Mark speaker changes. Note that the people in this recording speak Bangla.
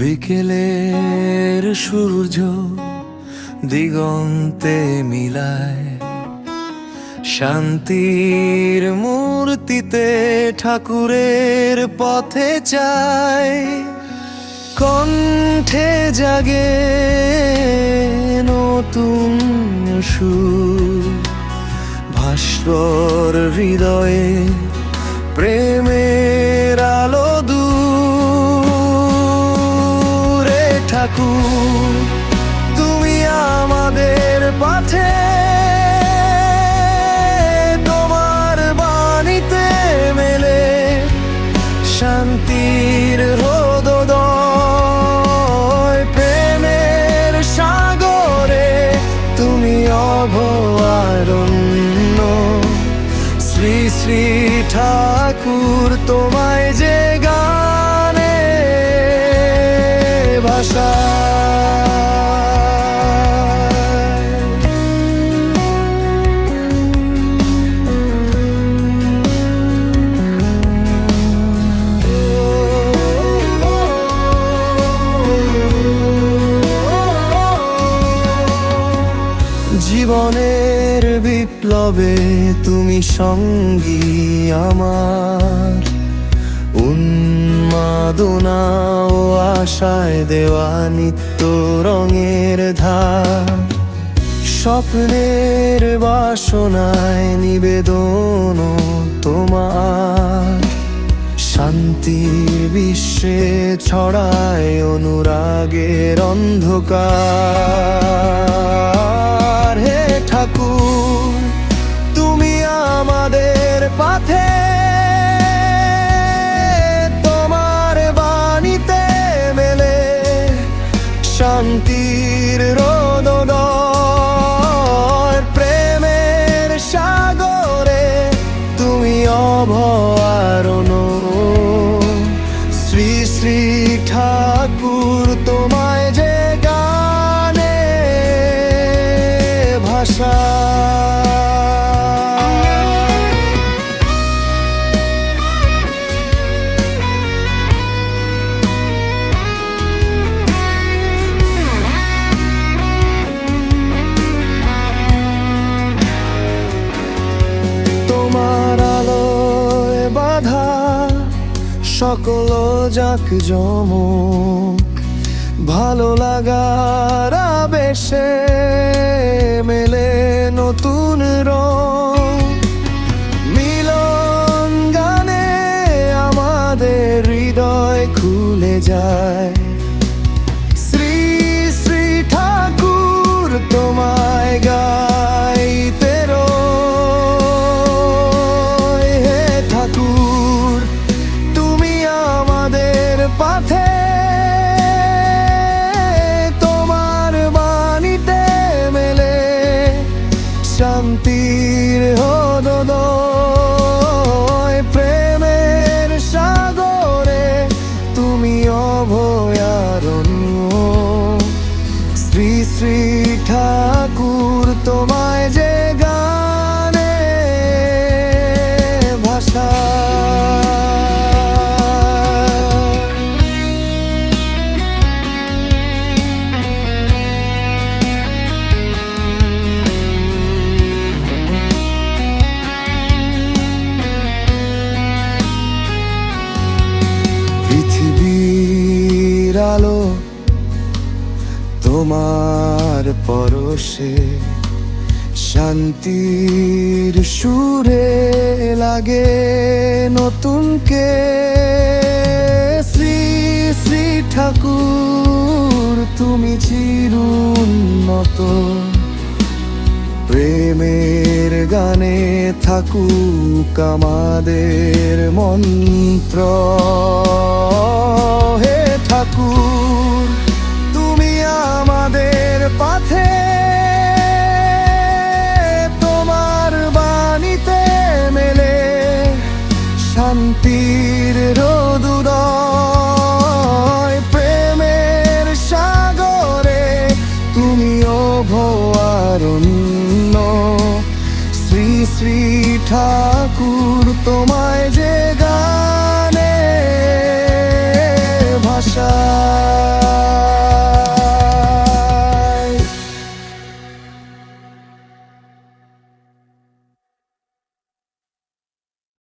Speaker 1: বিকেলের সূর্য দিগন্তে মিলায়। শান্তির মূর্তিতে ঠাকুরের পথে চায়। কণ্ঠে জাগে নতুন সুর। ভাস্কর হৃদয়ে প্রেমের আমাদের জীবনের বিপ্লবে তুমি সঙ্গী আমার। উন্মাদনা ও আশায় দেওয়া নিত্য রঙের ধার। স্বপ্নের বাসনায় নিবেদন তোমার। শান্তির বিশ্বে ছড়ায় অনুরাগের অন্ধকার। তুমি অভয়ারণ শ্রী শ্রী ঠাকুর তোমায় যে গানে ভাষা। সকল যাক জমক ভালো লাগার আবেশে মেলে নতুন রং। মিলন গানে আমাদের হৃদয় খুলে যায়। শান্তির তোমার পরশে শান্তির সুরে লাগে নতুনকে শ্রী শ্রী ঠাকুর, তুমি চিরুন্নত। প্রেমের গানে থাকুক আমাদের মন্ত্র। হে ঠাকুর শান্তির রোদুরয় প্রেমের সাগরে তুমি অভয়ারণ্য। শ্রী শ্রী ঠাকুর তোমার